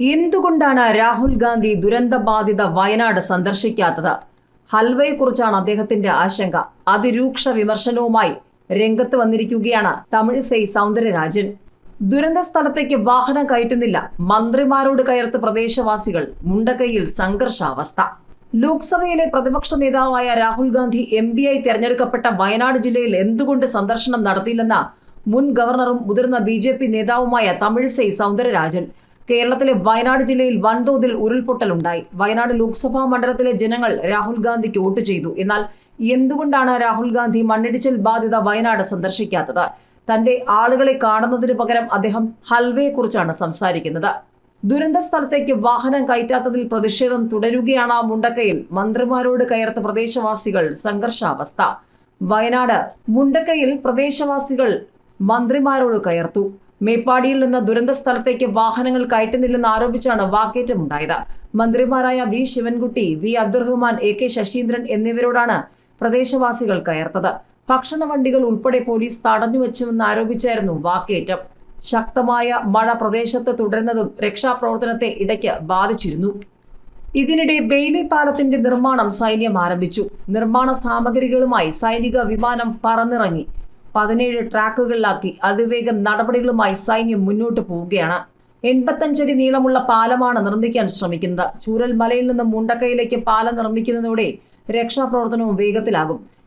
എന്തുകൊണ്ടാണ് രാഹുൽ ഗാന്ധി ദുരന്തബാധിത വയനാട് സന്ദർശിക്കാത്തത്? ഹൽവയെക്കുറിച്ചാണ് അദ്ദേഹത്തിന്റെ ആശങ്ക. അതിരൂക്ഷ വിമർശനവുമായി രംഗത്ത് വന്നിരിക്കുകയാണ് തമിഴിസൈ സൗന്ദര്യരാജൻ ദുരന്ത സ്ഥലത്തേക്ക് വാഹനം കയറ്റുന്നില്ല. മന്ത്രിമാരോട് കയർത്ത് പ്രദേശവാസികൾ. മുണ്ടക്കൈയിൽ സംഘർഷാവസ്ഥ. ലോക്സഭയിലെ പ്രതിപക്ഷ നേതാവായ രാഹുൽ ഗാന്ധി എം പിയായി തെരഞ്ഞെടുക്കപ്പെട്ട വയനാട് ജില്ലയിൽ എന്തുകൊണ്ട് സന്ദർശനം നടത്തിയില്ലെന്ന മുൻ ഗവർണറും മുതിർന്ന ബി നേതാവുമായ തമിഴിസൈ സൗന്ദരരാജൻ കേരളത്തിലെ വയനാട് ജില്ലയിൽ വൻതോതിൽ ഉരുൾപൊട്ടലുണ്ടായി. വയനാട് ലോക്സഭാ മണ്ഡലത്തിലെ ജനങ്ങൾ രാഹുൽ ഗാന്ധിക്ക് വോട്ട് ചെയ്തു. എന്നാൽ എന്തുകൊണ്ടാണ് രാഹുൽ ഗാന്ധി മണ്ണിടിച്ചിൽ ബാധിത വയനാട് സന്ദർശിക്കാത്തത്? തന്റെ ആളുകളെ കാണുന്നതിന് പകരം അദ്ദേഹം ഹൽവയെക്കുറിച്ചാണ് സംസാരിക്കുന്നത്. ദുരന്ത സ്ഥലത്തേക്ക് വാഹനം കയറ്റാത്തതിൽ പ്രതിഷേധം തുടരുകയാണ് മുണ്ടക്കയിൽ. മന്ത്രിമാരോട് കയർത്ത പ്രദേശവാസികൾ സംഘർഷാവസ്ഥ. വയനാട് മുണ്ടക്കയിൽ പ്രദേശവാസികൾ മന്ത്രിമാരോട് കയർത്തു. മേപ്പാടിയിൽ നിന്ന് ദുരന്ത സ്ഥലത്തേക്ക് വാഹനങ്ങൾ കയറ്റുന്നില്ലെന്ന് ആരോപിച്ചാണ് വാക്കേറ്റമുണ്ടായത്. മന്ത്രിമാരായ V Sivankutty V Abdurahiman A K Saseendran എന്നിവരോടാണ് പ്രദേശവാസികൾ കയർത്തത്. ഭക്ഷണ വണ്ടികൾ ഉൾപ്പെടെ പോലീസ് തടഞ്ഞുവെച്ചുവെന്ന് ആരോപിച്ചായിരുന്നു വാക്കേറ്റം. ശക്തമായ മഴ പ്രദേശത്ത് തുടരുന്നതും രക്ഷാപ്രവർത്തനത്തെ ഇടയ്ക്ക് ബാധിച്ചിരുന്നു. ഇതിനിടെ ബെയിലി പാലത്തിന്റെ നിർമ്മാണം സൈന്യം ആരംഭിച്ചു. നിർമ്മാണ സാമഗ്രികളുമായി സൈനിക വിമാനം പറന്നിറങ്ങി. പതിനേഴ് ട്രാക്കുകളിലാക്കി. അതിവേഗ നടപടികളുമായി സൈന്യം മുന്നോട്ട് പോവുകയാണ്. എൺപത്തഞ്ചടി നീളമുള്ള പാലമാണ് നിർമ്മിക്കാൻ ശ്രമിക്കുന്നത്. ചൂരൽ മലയിൽ നിന്ന് മുണ്ടക്കയിലേക്ക് പാലം നിർമ്മിക്കുന്നതോടെ രക്ഷാപ്രവർത്തനവും വേഗത്തിലാകും.